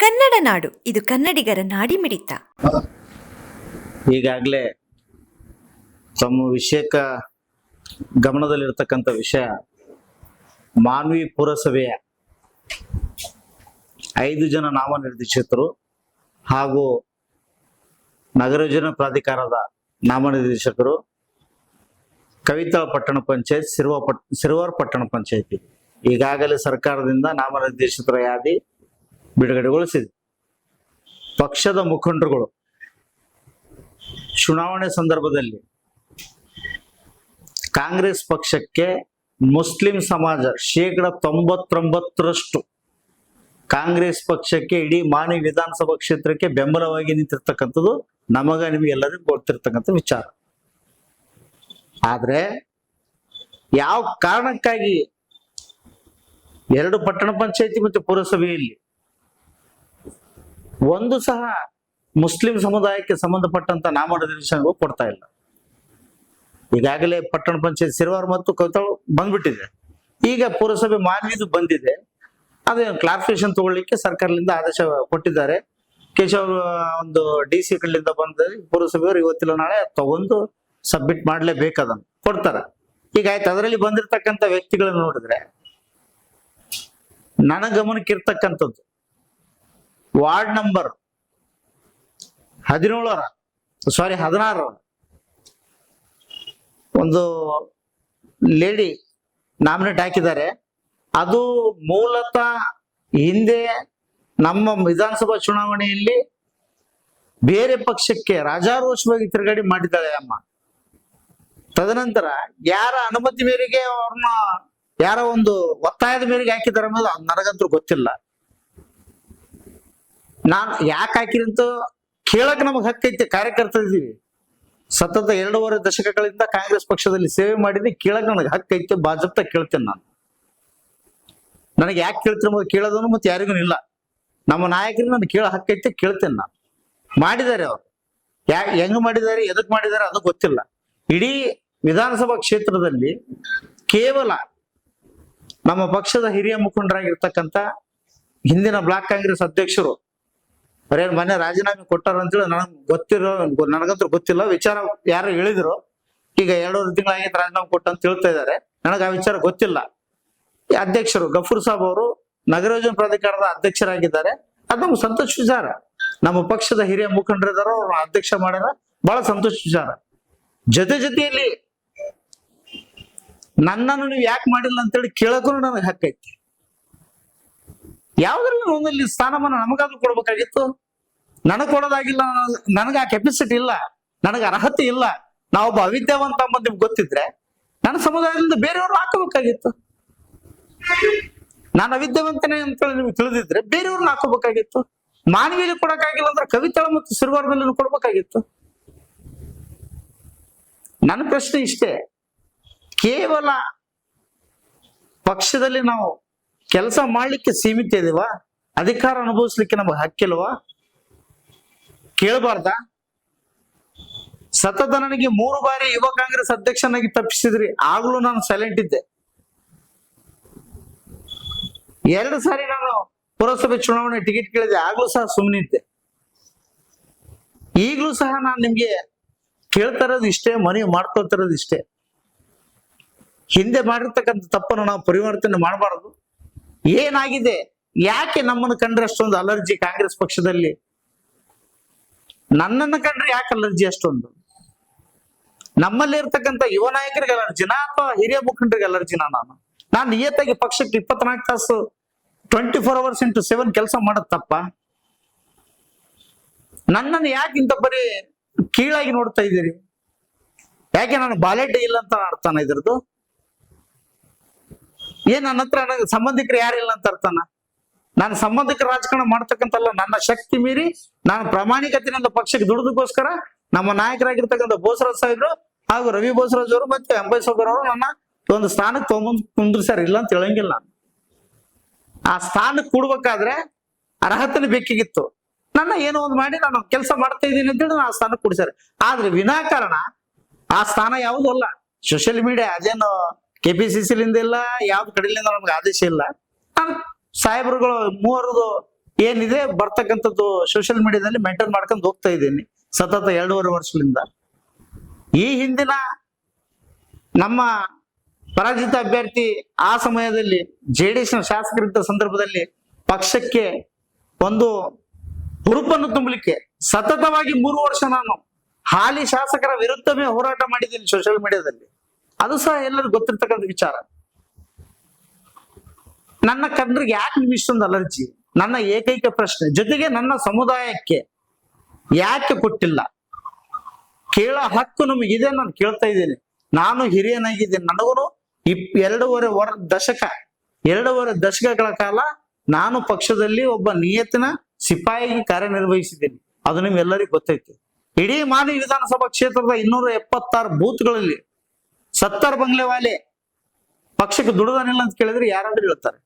ಕನ್ನಡ ನಾಡು, ಇದು ಕನ್ನಡಿಗರ ನಾಡಿ ಮಿಡಿತ ಈಗಾಗಲೇ ತಮ್ಮ ವಿಷಯಕ್ಕ ಗಮನದಲ್ಲಿರ್ತಕ್ಕಂಥ ವಿಷಯ ಮಾನ್ವಿ ಪುರಸಭೆಯ ಐದು ಜನ ನಾಮನಿರ್ದೇಶಕರು ಹಾಗೂ ನಗರ ಯೋಜನಾ ಪ್ರಾಧಿಕಾರದ ನಾಮನಿರ್ದೇಶಕರು, ಕವಿತಾ ಪಟ್ಟಣ ಪಂಚಾಯತ್, ಸಿರುವ ಪಟ್, ಸಿರುವಾರ್ ಪಟ್ಟಣ ಪಂಚಾಯತಿ. ಈಗಾಗಲೇ ಸರ್ಕಾರದಿಂದ ನಾಮನಿರ್ದೇಶಕರ ಯಾದಿ ಬಿಡುಗಡೆಗೊಳಿಸಿದೆ ಪಕ್ಷದ ಮುಖಂಡರುಗಳು ಚುನಾವಣೆ ಸಂದರ್ಭದಲ್ಲಿ ಕಾಂಗ್ರೆಸ್ ಪಕ್ಷಕ್ಕೆ ಮುಸ್ಲಿಂ ಸಮಾಜ ಶೇಕಡ ತೊಂಬತ್ತೊಂಬತ್ತರಷ್ಟು ಕಾಂಗ್ರೆಸ್ ಪಕ್ಷಕ್ಕೆ ಇಡೀ ಮಾನಿ ವಿಧಾನಸಭಾ ಕ್ಷೇತ್ರಕ್ಕೆ ಬೆಂಬಲವಾಗಿ ನಿಂತಿರ್ತಕ್ಕಂಥದ್ದು ನಮಗ ನಿಮಗೆಲ್ಲರಿಗೂ ಗೊತ್ತಿರ್ತಕ್ಕಂಥ ವಿಚಾರ. ಆದ್ರೆ ಯಾವ ಕಾರಣಕ್ಕಾಗಿ ಎರಡು ಪಟ್ಟಣ ಪಂಚಾಯತಿ ಮತ್ತು ಪುರಸಭೆಯಲ್ಲಿ ಒಂದು ಸಹ ಮುಸ್ಲಿಂ ಸಮುದಾಯಕ್ಕೆ ಸಂಬಂಧಪಟ್ಟಂತ ನಾಮನಿರ್ದೇಶನಗಳು ಕೊಡ್ತಾ ಇಲ್ಲ. ಈಗಾಗಲೇ ಪಟ್ಟಣ ಪಂಚಾಯತ್ ಸಿರ್ವಾರ್ ಮತ್ತು ಕವಿತಾಳು ಬಂದ್ಬಿಟ್ಟಿದೆ. ಈಗ ಪುರಸಭೆ ಮಾನ್ವಿದು ಬಂದಿದೆ. ಅದೇ ಕ್ಲಾರಿಫಿಕೇಶನ್ ತಗೊಳ್ಳಿಕ್ಕೆ ಸರ್ಕಾರದಿಂದ ಆದೇಶ ಕೊಟ್ಟಿದ್ದಾರೆ. ಕೇಶವ್ ಒಂದು ಡಿ ಸಿ ಕಡೆಯಿಂದ ಬಂದ ಪುರಸಭೆಯವರು ಇವತ್ತಿಲ್ಲ, ನಾಳೆ ತಗೊಂಡು ಸಬ್ಮಿಟ್ ಮಾಡ್ಲೇಬೇಕದನ್ನು ಕೊಡ್ತಾರೆ. ಈಗ ಆಯ್ತು, ಅದರಲ್ಲಿ ಬಂದಿರತಕ್ಕಂಥ ವ್ಯಕ್ತಿಗಳನ್ನ ನೋಡಿದ್ರೆ, ನನ್ನ ಗಮನಕ್ಕೆ ಇರ್ತಕ್ಕಂಥದ್ದು ವಾರ್ಡ್ ನಂಬರ್ ಹದಿನೇಳರ ಸಾರಿ ಹದಿನಾರರ. ಒಂದು ಲೇಡಿ ನಾಮಿನೇಟ್ ಹಾಕಿದ್ದಾರೆ. ಅದು ಮೂಲತಃ ಹಿಂದೆ ನಮ್ಮ ವಿಧಾನಸಭಾ ಚುನಾವಣೆಯಲ್ಲಿ ಬೇರೆ ಪಕ್ಷಕ್ಕೆ ರಾಜಾರೋಷವಾಗಿ ತಿರುಗಾಡಿ ಮಾಡಿದ್ದಾಳೆ ಅಮ್ಮ. ತದನಂತರ ಯಾರ ಅನುಮತಿ ಮೇರೆಗೆ ಅವ್ರನ್ನ ಯಾರ ಒಂದು ಒತ್ತಾಯದ ಮೇರೆಗೆ ಹಾಕಿದ್ದಾರೆ ಅನ್ನೋದು ನನಗಂತೂ ಗೊತ್ತಿಲ್ಲ. ನಾನ್ ಯಾಕೆ ಅಂತ ಕೇಳಕ್ ನಮಗ್ ಹಕ್ಕೈತೆ ಕಾರ್ಯಕರ್ತ ಇದೀವಿ ಸತತ ಎರಡೂವರೆ ದಶಕಗಳಿಂದ ಕಾಂಗ್ರೆಸ್ ಪಕ್ಷದಲ್ಲಿ ಸೇವೆ ಮಾಡಿದ್ರೆ ಕೇಳಕ್ ನನಗೆ ಹಕ್ಕೈತೆ ಬಾಜಪ್ತ ಕೇಳ್ತೇನೆ ನಾನು. ನನಗೆ ಯಾಕೆ ಕೇಳ್ತಿರ ಕೇಳೋದನ್ನು ಮತ್ತೆ ಯಾರಿಗೂ ಇಲ್ಲ. ನಮ್ಮ ನಾಯಕರು ನಾನು ಕೇಳೋ ಹಕ್ಕೈತೆ ಕೇಳ್ತೇನೆ ನಾನು. ಮಾಡಿದ್ದಾರೆ ಅವ್ರು. ಯಾ, ಹೆಂಗ್ ಮಾಡಿದ್ದಾರೆ, ಎದಕ್ ಮಾಡಿದ್ದಾರೆ ಅದು ಗೊತ್ತಿಲ್ಲ. ಇಡೀ ವಿಧಾನಸಭಾ ಕ್ಷೇತ್ರದಲ್ಲಿ ಕೇವಲ ನಮ್ಮ ಪಕ್ಷದ ಹಿರಿಯ ಮುಖಂಡರಾಗಿರ್ತಕ್ಕಂಥ ಹಿಂದಿನ ಬ್ಲಾಕ್ ಕಾಂಗ್ರೆಸ್ ಅಧ್ಯಕ್ಷರು ಅವ್ರೇನ್ ಮೊನ್ನೆ ರಾಜೀನಾಮೆ ಕೊಟ್ಟಾರ ಅಂತೇಳಿ ನನಗ್ ಗೊತ್ತಿರೋ ನನಗಂತೂ ಗೊತ್ತಿಲ್ಲ. ವಿಚಾರ ಯಾರು ಹೇಳಿದ್ರು. ಈಗ ಎರಡೂವರೆ ತಿಂಗಳಾಗಿತ್ತು ರಾಜೀನಾಮೆ ಕೊಟ್ಟ ಅಂತ ತಿಳ್ತಾ ಇದ್ದಾರೆ ನನಗೆ ಆ ವಿಚಾರ ಗೊತ್ತಿಲ್ಲ. ಅಧ್ಯಕ್ಷರು, ಗಫೂರ್ ಸಾಬ್ ಅವರು ನಗರ ಯೋಜನೆ ಪ್ರಾಧಿಕಾರದ ಅಧ್ಯಕ್ಷರಾಗಿದ್ದಾರೆ. ಅದು ನಮ್ಗೆ ಸಂತೋಷ ವಿಚಾರ. ನಮ್ಮ ಪಕ್ಷದ ಹಿರಿಯ ಮುಖಂಡರಿದಾರ, ಅವ್ರ ಅಧ್ಯಕ್ಷ ಮಾಡ್ಯಾರ. ಬಹಳ ಸಂತೋಷ ವಿಚಾರ. ಜೊತೆ ಜೊತೆಯಲ್ಲಿ ನನ್ನನ್ನು ನೀವು ಯಾಕೆ ಮಾಡಿಲ್ಲ ಅಂತೇಳಿ ಕೇಳಕ್ಕೂ ನನಗೆ ಹಕ್ಕೈತಿ ಯಾವ್ದ್ರಲ್ಲಿ ಒಂದಲ್ಲಿ ಸ್ಥಾನಮಾನ ನಮಗಾದ್ರೂ ಕೊಡ್ಬೇಕಾಗಿತ್ತು? ನನಗ್ ಕೊಡೋದಾಗಿಲ್ಲ, ನನಗೆ ಆ ಕೆಪಾಸಿಟಿ ಇಲ್ಲ, ನನಗೆ ಅರ್ಹತೆ ಇಲ್ಲ, ನಾವೊಬ್ಬ ಅವಿದ್ಯಾವಂತ ಅಂತ ನಿಮ್ಗೆ ಗೊತ್ತಿದ್ರೆ ನನ್ನ ಸಮುದಾಯದಿಂದ ಬೇರೆಯವರು ಹಾಕಬೇಕಾಗಿತ್ತು ನಾನು ಅವಿದ್ಯಾವಂತನೇ ಅಂತೇಳಿ ನಿಮ್ಗೆ ತಿಳಿದಿದ್ರೆ ಬೇರೆಯವ್ರನ್ನ ಹಾಕೋಬೇಕಾಗಿತ್ತು ಮಾನವೀಯ ಕೊಡಕ್ಕಾಗಿಲ್ಲ ಅಂದ್ರೆ ಕವಿತಳ ಮತ್ತು ಸಿರುವಾರದಲ್ಲಿ ಕೊಡ್ಬೇಕಾಗಿತ್ತು. ನನ್ನ ಪ್ರಶ್ನೆ ಇಷ್ಟೇ, ಕೇವಲ ಪಕ್ಷದಲ್ಲಿ ನಾವು ಕೆಲಸ ಮಾಡ್ಲಿಕ್ಕೆ ಸೀಮಿತ ಇದೀವಾ? ಅಧಿಕಾರ ಅನುಭವಿಸ್ಲಿಕ್ಕೆ ನಮಗೆ ಹಕ್ಕಿಲ್ವಾ ಕೇಳಬಾರ್ದ? ಸತತ ನನಗೆ ಮೂರು ಬಾರಿ ಯುವ ಕಾಂಗ್ರೆಸ್ ಅಧ್ಯಕ್ಷನಾಗಿ ತಪ್ಪಿಸಿದ್ರಿ. ಆಗ್ಲೂ ನಾನು ಸೈಲೆಂಟ್ ಇದ್ದೆ. ಎರಡು ಸಾರಿ ನಾನು ಪುರಸಭೆ ಚುನಾವಣೆ ಟಿಕೆಟ್ ಕೇಳಿದೆ. ಆಗ್ಲೂ ಸಹ ಸುಮ್ಮನಿದ್ದೆ ಈಗಲೂ ಸಹ ನಾನು ನಿಮ್ಗೆ ಕೇಳ್ತಾ ಇರೋದು ಇಷ್ಟೇ, ಮನವಿ ಮಾಡ್ಕೊಳ್ತಾ ಇರೋದು ಇಷ್ಟೇ. ಹಿಂದೆ ಮಾಡಿರ್ತಕ್ಕಂಥ ತಪ್ಪನ್ನು ನಾವು ಪರಿವರ್ತನೆ ಮಾಡಬಾರದು. ಏನಾಗಿದೆ? ಯಾಕೆ ನಮ್ಮನ್ನು ಕಂಡ್ರೆ ಅಷ್ಟೊಂದು ಅಲರ್ಜಿ ಕಾಂಗ್ರೆಸ್ ಪಕ್ಷದಲ್ಲಿ? ನನ್ನನ್ನು ಕಂಡ್ರೆ ಯಾಕೆ ಅಲರ್ಜಿ ಅಷ್ಟೊಂದು? ನಮ್ಮಲ್ಲಿ ಇರ್ತಕ್ಕಂಥ ಯುವ ನಾಯಕರಿಗೆ ಅಲರ್ಜಿನ ಅಥವಾ ಹಿರಿಯ ಮುಖಂಡರಿಗೆ ಅಲರ್ಜಿನಾ ನಾನು? ನಾನು ನಿಯತ್ತಾಗಿ ಪಕ್ಷಕ್ಕೆ ಇಪ್ಪತ್ನಾಲ್ಕು ತಾಸು twenty four hours into seven ಕೆಲಸ ಮಾಡೋದು ತಪ್ಪ. ನನ್ನನ್ನು ಯಾಕೆ ಇಂಥ ಬರೀ ಕೀಳಾಗಿ ನೋಡ್ತಾ ಇದ್ದೀರಿ? ಯಾಕೆ ನಾನು ಬಾಲೆಡ್ಡೆ ಇಲ್ಲ ಅಂತ ಅರ್ಥನ ಇದ್ರದ್ದು? ಏನ್ ನನ್ನ ಹತ್ರ ನನಗೆ ಸಂಬಂಧಿಕರು ಯಾರಿಲ್ಲ ಅಂತ ಅರ್ಥನ? ನಾನು ಸಂಬಂಧಿಕರ ರಾಜಕಾರಣ ಮಾಡ್ತಕ್ಕಂತಲ್ಲ ನನ್ನ ಶಕ್ತಿ ಮೀರಿ ನಾನು ಪ್ರಾಮಾಣಿಕತೆಯಿಂದ ಪಕ್ಷಕ್ಕೆ ದುಡಿದಕ್ಕೋಸ್ಕರ ನಮ್ಮ ನಾಯಕರಾಗಿರ್ತಕ್ಕಂಥ ಬೋಸರಾಜ್ ಸಾಹೇಬ್ರು ಹಾಗೂ ರವಿ ಬೋಸರಾಜ್ ಅವರು ಮತ್ತೆ ಅಂಬೈ ಸಾಗರ್ ಅವರು ನನ್ನ ಒಂದು ಸ್ಥಾನಕ್ಕೆ ತಗೊಂಬಂದ್ ಕುಂದ್ರಿಸ್ಯಾರ ಇಲ್ಲ ಅಂತ ಹೇಳಂಗಿಲ್ಲ ನಾನು. ಆ ಸ್ಥಾನಕ್ಕೆ ಕೂಡ್ಬೇಕಾದ್ರೆ ಅರ್ಹತೆ ಬೇಕಾಗಿತ್ತು. ನನ್ನ ಏನೋ ಒಂದು ಮಾಡಿ ನಾನು ಕೆಲಸ ಮಾಡ್ತಾ ಇದ್ದೀನಿ ಅಂತೇಳಿ ನಾನು ಆ ಸ್ಥಾನಕ್ಕೆ ಕೂಡಿಸ್ಯಾರ. ಆದ್ರೆ ವಿನಾಕಾರಣ ಆ ಸ್ಥಾನ ಯಾವುದೂ ಅಲ್ಲ. ಸೋಷಿಯಲ್ ಮೀಡಿಯಾ ಅದೇನು ಕೆ ಪಿ ಸಿ ಸಿಲಿಂದ ಇಲ್ಲ ಯಾವ್ದು ಕಡೆಯಿಂದ ನಮ್ಗೆ ಆದೇಶ ಇಲ್ಲ. ಸಾಹೇಬ್ರುಗಳು ಮೂವರದು ಏನಿದೆ ಬರ್ತಕ್ಕಂಥದ್ದು ಸೋಷಿಯಲ್ ಮೀಡಿಯಾದಲ್ಲಿ ಮೇಂಟೈನ್ ಮಾಡ್ಕೊಂಡು ಹೋಗ್ತಾ ಇದ್ದೀನಿ ಸತತ ಎರಡೂವರೆ ವರ್ಷದಿಂದ. ಈ ಹಿಂದಿನ ನಮ್ಮ ಪರಾಜಿತ ಅಭ್ಯರ್ಥಿ ಆ ಸಮಯದಲ್ಲಿ ಜೆ ಡಿ ಎಸ್ ಶಾಸಕರಿದ್ದ ಸಂದರ್ಭದಲ್ಲಿ ಪಕ್ಷಕ್ಕೆ ಒಂದು ಹುರುಪನ್ನು ತುಂಬಲಿಕ್ಕೆ ಸತತವಾಗಿ ಮೂರು ವರ್ಷ ನಾನು ಹಾಲಿ ಶಾಸಕರ ವಿರುದ್ಧವೇ ಹೋರಾಟ ಮಾಡಿದ್ದೀನಿ ಸೋಷಿಯಲ್ ಮೀಡಿಯಾದಲ್ಲಿ ಅದು ಸಹ ಎಲ್ಲರಿಗೂ ಗೊತ್ತಿರ್ತಕ್ಕಂಥ ವಿಚಾರ. ನನ್ನ ಕಣ್ರಿಗೆ ಯಾಕೆ ನಿಮ್ಗೆ ಇಷ್ಟೊಂದು ಅಲರ್ಜಿ? ನನ್ನ ಏಕೈಕ ಪ್ರಶ್ನೆ, ಜೊತೆಗೆ ನನ್ನ ಸಮುದಾಯಕ್ಕೆ ಯಾಕೆ ಕೊಟ್ಟಿಲ್ಲ? ಕೇಳೋ ಹಕ್ಕು ನಮಗಿದೆ ನಾನು ಕೇಳ್ತಾ ಇದ್ದೀನಿ. ನಾನು ಹಿರಿಯನಾಗಿದ್ದೀನಿ. ನನಗೂ ಇಪ್ ಎರಡೂವರೆ ವರ್ ದಶಕ, ಎರಡೂವರೆ ದಶಕಗಳ ಕಾಲ ನಾನು ಪಕ್ಷದಲ್ಲಿ ಒಬ್ಬ ನಿಯತ್ತಿನ ಸಿಪಾಯಿಗೆ ಕಾರ್ಯನಿರ್ವಹಿಸಿದ್ದೇನೆ. ಅದು ನಿಮ್ಗೆಲ್ಲರಿಗೂ ಗೊತ್ತೈತಿ. ಇಡೀ ಮಾನವಿ ವಿಧಾನಸಭಾ ಕ್ಷೇತ್ರದ ಇನ್ನೂರ ಎಪ್ಪತ್ತಾರು ಬೂತ್ಗಳಲ್ಲಿ ಸತ್ತರ್ ಬಂಗ್ಲೆವಾಲೆ ಪಕ್ಷಕ್ಕೆ ದುಡಿದಾನಿಲ್ಲ ಅಂತ ಕೇಳಿದ್ರೆ ಯಾರಾದ್ರೂ ಹೇಳ್ತಾರೆ.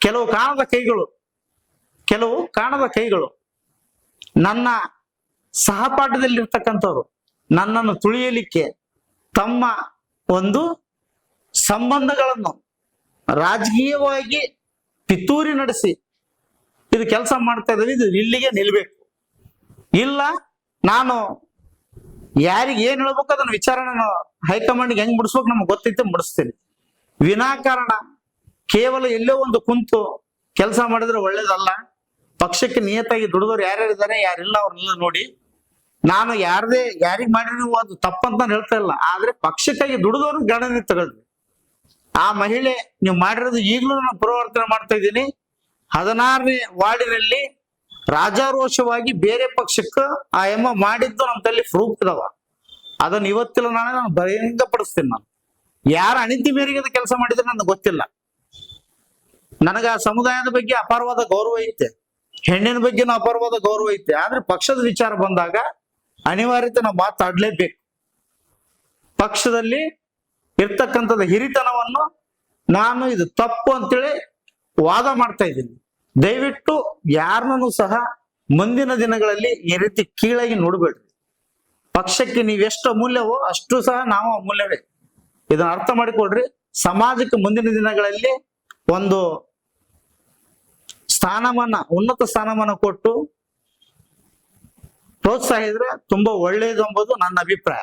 ಕೆಲವು ಕಾಣದ ಕೈಗಳು, ಕೆಲವು ಕಾಣದ ಕೈಗಳು ನನ್ನ ಸಹಪಾಠದಲ್ಲಿರ್ತಕ್ಕಂಥವ್ರು ನನ್ನನ್ನು ತುಳಿಯಲಿಕ್ಕೆ ತಮ್ಮ ಒಂದು ಸಂಬಂಧಗಳನ್ನು ರಾಜಕೀಯವಾಗಿ ಪಿತೂರಿ ನಡೆಸಿ ಇದು ಕೆಲಸ ಮಾಡ್ತಾ ಇದ್ದೀವಿ, ಇದು ಇಲ್ಲಿಗೆ ನಿಲ್ಬೇಕು. ಇಲ್ಲ, ನಾನು ಯಾರಿಗೆ ಏನ್ ಹೇಳ್ಬೇಕು ಅದನ್ನ ವಿಚಾರಣೆ ಹೈಕಮಾಂಡ್ಗೆ ಹೆಂಗ್ ಮುಡಿಸ್ಬೇಕು ನಮ್ಗೆ ಗೊತ್ತೈತೆ ಮುಡಿಸ್ತೀನಿ. ವಿನಾಕಾರಣ ಕೇವಲ ಎಲ್ಲೋ ಒಂದು ಕುಂತು ಕೆಲಸ ಮಾಡಿದ್ರೆ ಒಳ್ಳೇದಲ್ಲ. ಪಕ್ಷಕ್ಕೆ ನಿಯತ್ತಾಗಿ ದುಡಿದವ್ರು ಯಾರ್ಯಾರಿದ್ದಾರೆ, ಯಾರಿಲ್ಲ ಅವ್ರನ್ನೆಲ್ಲ ನೋಡಿ. ನಾನು ಯಾರದೇ, ಯಾರಿಗೆ ಮಾಡಿದ್ರು ಅದು ತಪ್ಪಂತ ನಾನು ಹೇಳ್ತಾ ಇಲ್ಲ. ಆದ್ರೆ ಪಕ್ಷಕ್ಕಾಗಿ ದುಡಿದವ್ರು ಗಣನೆ ತಗೊಳ್ರಿ. ಆ ಮಹಿಳೆ ನೀವು ಮಾಡಿರೋದು ಈಗಲೂ ನಾನು ಪುನರಾವರ್ತನೆ ಮಾಡ್ತಾ ಇದ್ದೀನಿ. ಹದಿನಾರನೇ ವಾರ್ಡಿನಲ್ಲಿ ರಾಜಾರೋಷವಾಗಿ ಬೇರೆ ಪಕ್ಷಕ್ಕೆ ಆ ಎಮ್ಮ ಮಾಡಿದ್ದು ನಮ್ಮ ತಲೆ ಪ್ರೂಫ್ ಇದಾವ. ಅದನ್ನ ಇವತ್ತಿಲ್ಲ ನಾಳೆ ನಾನು ಬಹಿರಂಗಪಡಿಸ್ತೀನಿ ನಾನು. ಯಾರ ಅಣಿತಿ ಮೇರೆಗೆ ಕೆಲಸ ಮಾಡಿದ್ರೆ ನನಗೆ ಗೊತ್ತಿಲ್ಲ. ನನಗ ಆ ಸಮುದಾಯದ ಬಗ್ಗೆ ಅಪಾರವಾದ ಗೌರವ ಐತೆ. ಹೆಣ್ಣಿನ ಬಗ್ಗೆನೂ ಅಪಾರವಾದ ಗೌರವ ಐತೆ. ಆದ್ರೆ ಪಕ್ಷದ ವಿಚಾರ ಬಂದಾಗ ಅನಿವಾರ್ಯತೆ ನಾವು ಮಾತಾಡ್ಲೇಬೇಕು ಪಕ್ಷದಲ್ಲಿ ಇರ್ತಕ್ಕಂಥದ್ದು ಹಿರಿತನವನ್ನು ನಾನು ಇದು ತಪ್ಪು ಅಂತೇಳಿ ವಾದ ಮಾಡ್ತಾ ಇದ್ದೀನಿ. ದಯವಿಟ್ಟು ಯಾರನ್ನೂ ಸಹ ಮುಂದಿನ ದಿನಗಳಲ್ಲಿ ಈ ರೀತಿ ಕೀಳಾಗಿ ನೋಡಬೇಡ್ರಿ. ಪಕ್ಷಕ್ಕೆ ನೀವೆಷ್ಟು ಅಮೂಲ್ಯವೋ ಅಷ್ಟು ಸಹ ನಾವು ಅಮೂಲ್ಯವೇ. ಇದನ್ನ ಅರ್ಥ ಮಾಡಿಕೊಡ್ರಿ. ಸಮಾಜಕ್ಕೆ ಮುಂದಿನ ದಿನಗಳಲ್ಲಿ ಒಂದು ಸ್ಥಾನಮಾನ, ಉನ್ನತ ಸ್ಥಾನಮಾನ ಕೊಟ್ಟು ಪ್ರೋತ್ಸಾಹಿದ್ರೆ ತುಂಬಾ ಒಳ್ಳೆಯದು ಎಂಬುದು ನನ್ನ ಅಭಿಪ್ರಾಯ.